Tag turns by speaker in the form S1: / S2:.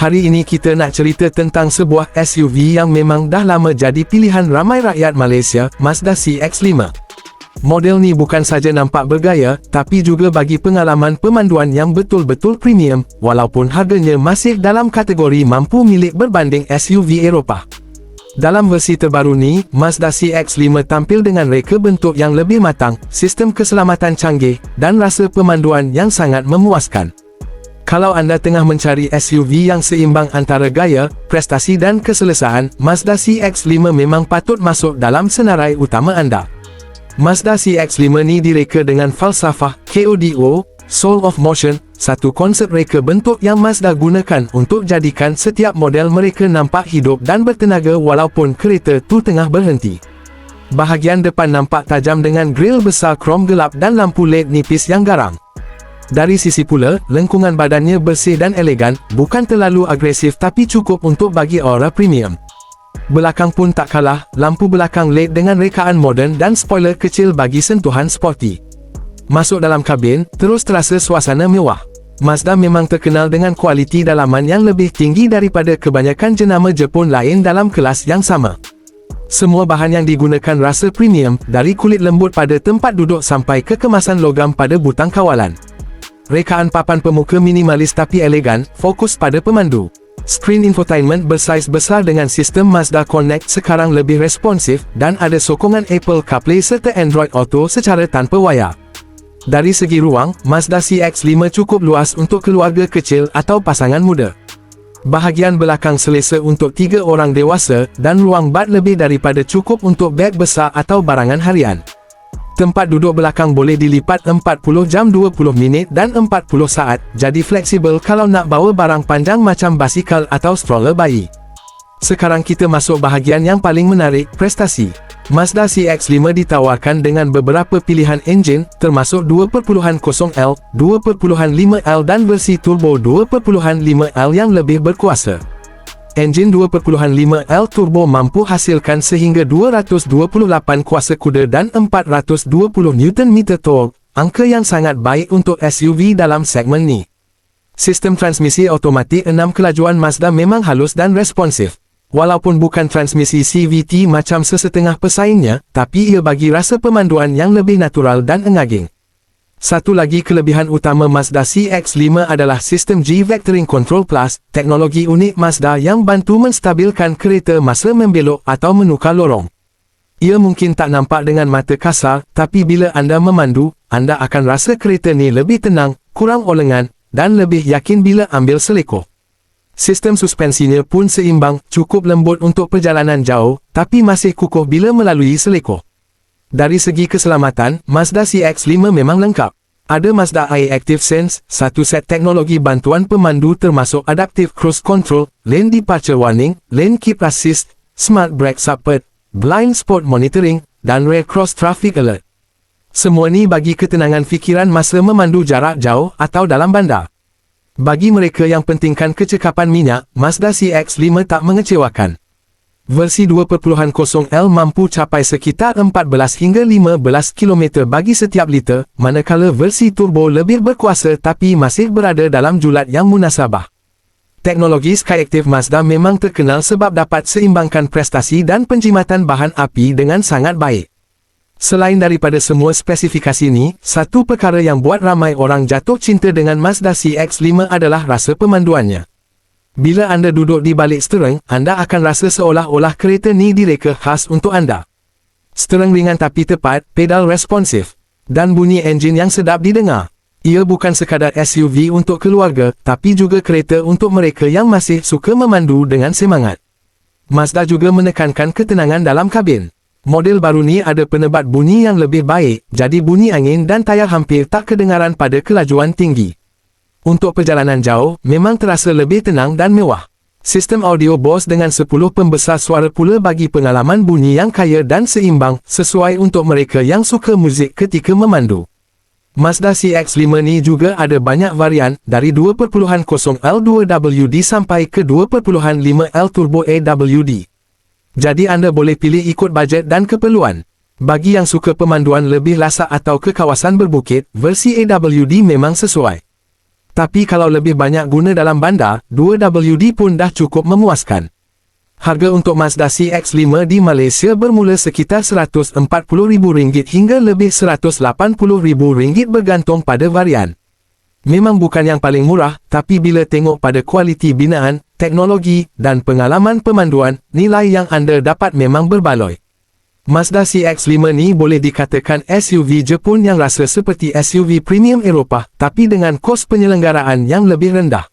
S1: Hari ini kita nak cerita tentang sebuah SUV yang memang dah lama jadi pilihan ramai rakyat Malaysia, Mazda CX-5. Model ni bukan saja nampak bergaya, tapi juga bagi pengalaman pemanduan yang betul-betul premium, walaupun harganya masih dalam kategori mampu milik berbanding SUV Eropah. Dalam versi terbaru ni, Mazda CX-5 tampil dengan reka bentuk yang lebih matang, sistem keselamatan canggih, dan rasa pemanduan yang sangat memuaskan. Kalau anda tengah mencari SUV yang seimbang antara gaya, prestasi dan keselesaan, Mazda CX-5 memang patut masuk dalam senarai utama anda. Mazda CX-5 ni direka dengan falsafah KODO, Soul of Motion, satu konsep reka bentuk yang Mazda gunakan untuk jadikan setiap model mereka nampak hidup dan bertenaga walaupun kereta tu tengah berhenti. Bahagian depan nampak tajam dengan grill besar krom gelap dan lampu LED nipis yang garang. Dari sisi pula, lengkungan badannya bersih dan elegan, bukan terlalu agresif tapi cukup untuk bagi aura premium. Belakang pun tak kalah, lampu belakang LED dengan rekaan moden dan spoiler kecil bagi sentuhan sporty. Masuk dalam kabin, terus terasa suasana mewah. Mazda memang terkenal dengan kualiti dalaman yang lebih tinggi daripada kebanyakan jenama Jepun lain dalam kelas yang sama. Semua bahan yang digunakan rasa premium, dari kulit lembut pada tempat duduk sampai ke kemasan logam pada butang kawalan. Rekaan papan pemuka minimalis tapi elegan, fokus pada pemandu. Screen infotainment bersaiz besar dengan sistem Mazda Connect sekarang lebih responsif dan ada sokongan Apple CarPlay serta Android Auto secara tanpa wayar. Dari segi ruang, Mazda CX-5 cukup luas untuk keluarga kecil atau pasangan muda. Bahagian belakang selesa untuk tiga orang dewasa dan ruang bak lebih daripada cukup untuk beg besar atau barangan harian. Tempat duduk belakang boleh dilipat 40 jam 20 minit dan 40 saat, jadi fleksibel kalau nak bawa barang panjang macam basikal atau stroller bayi. Sekarang kita masuk bahagian yang paling menarik, prestasi. Mazda CX-5 ditawarkan dengan beberapa pilihan enjin, termasuk 2.0L, 2.5L dan versi turbo 2.5L yang lebih berkuasa. Enjin 2.5L turbo mampu hasilkan sehingga 228 kuasa kuda dan 420 Nm torque, angka yang sangat baik untuk SUV dalam segmen ni. Sistem transmisi automatik 6 kelajuan Mazda memang halus dan responsif. Walaupun bukan transmisi CVT macam sesetengah pesaingnya, tapi ia bagi rasa pemanduan yang lebih natural dan engaging. Satu lagi kelebihan utama Mazda CX-5 adalah sistem G-Vectoring Control Plus, teknologi unik Mazda yang bantu menstabilkan kereta masa membelok atau menukar lorong. Ia mungkin tak nampak dengan mata kasar, tapi bila anda memandu, anda akan rasa kereta ni lebih tenang, kurang olengan, dan lebih yakin bila ambil selekoh. Sistem suspensinya pun seimbang, cukup lembut untuk perjalanan jauh, tapi masih kukuh bila melalui selekoh. Dari segi keselamatan, Mazda CX-5 memang lengkap. Ada Mazda AI Active Sense, satu set teknologi bantuan pemandu termasuk Adaptive Cruise Control, Lane Departure Warning, Lane Keep Assist, Smart Brake Support, Blind Spot Monitoring, dan Rear Cross Traffic Alert. Semua ni bagi ketenangan fikiran masa memandu jarak jauh atau dalam bandar. Bagi mereka yang pentingkan kecekapan minyak, Mazda CX-5 tak mengecewakan. Versi 2.0L mampu capai sekitar 14 hingga 15 km bagi setiap liter, manakala versi turbo lebih berkuasa tapi masih berada dalam julat yang munasabah. Teknologi Skyactiv Mazda memang terkenal sebab dapat seimbangkan prestasi dan penjimatan bahan api dengan sangat baik. Selain daripada semua spesifikasi ini, satu perkara yang buat ramai orang jatuh cinta dengan Mazda CX-5 adalah rasa pemanduannya. Bila anda duduk di balik stereng, anda akan rasa seolah-olah kereta ni direka khas untuk anda. Stereng ringan tapi tepat, pedal responsif, dan bunyi enjin yang sedap didengar. Ia bukan sekadar SUV untuk keluarga, tapi juga kereta untuk mereka yang masih suka memandu dengan semangat. Mazda juga menekankan ketenangan dalam kabin. Model baru ni ada penebat bunyi yang lebih baik, jadi bunyi angin dan tayar hampir tak kedengaran pada kelajuan tinggi. Untuk perjalanan jauh, memang terasa lebih tenang dan mewah. Sistem audio Bose dengan 10 pembesar suara pula bagi pengalaman bunyi yang kaya dan seimbang, sesuai untuk mereka yang suka muzik ketika memandu. Mazda CX-5 ni juga ada banyak varian, dari 2.0L2WD sampai ke 2.5L Turbo AWD. Jadi anda boleh pilih ikut bajet dan keperluan. Bagi yang suka pemanduan lebih lasak atau ke kawasan berbukit, versi AWD memang sesuai. Tapi kalau lebih banyak guna dalam bandar, 2WD pun dah cukup memuaskan. Harga untuk Mazda CX-5 di Malaysia bermula sekitar RM140,000 hingga lebih RM180,000 bergantung pada varian. Memang bukan yang paling murah, tapi bila tengok pada kualiti binaan, teknologi dan pengalaman pemanduan, nilai yang anda dapat memang berbaloi. Mazda CX-5 ni boleh dikatakan SUV Jepun yang rasa seperti SUV premium Eropah, tapi dengan kos penyelenggaraan yang lebih rendah.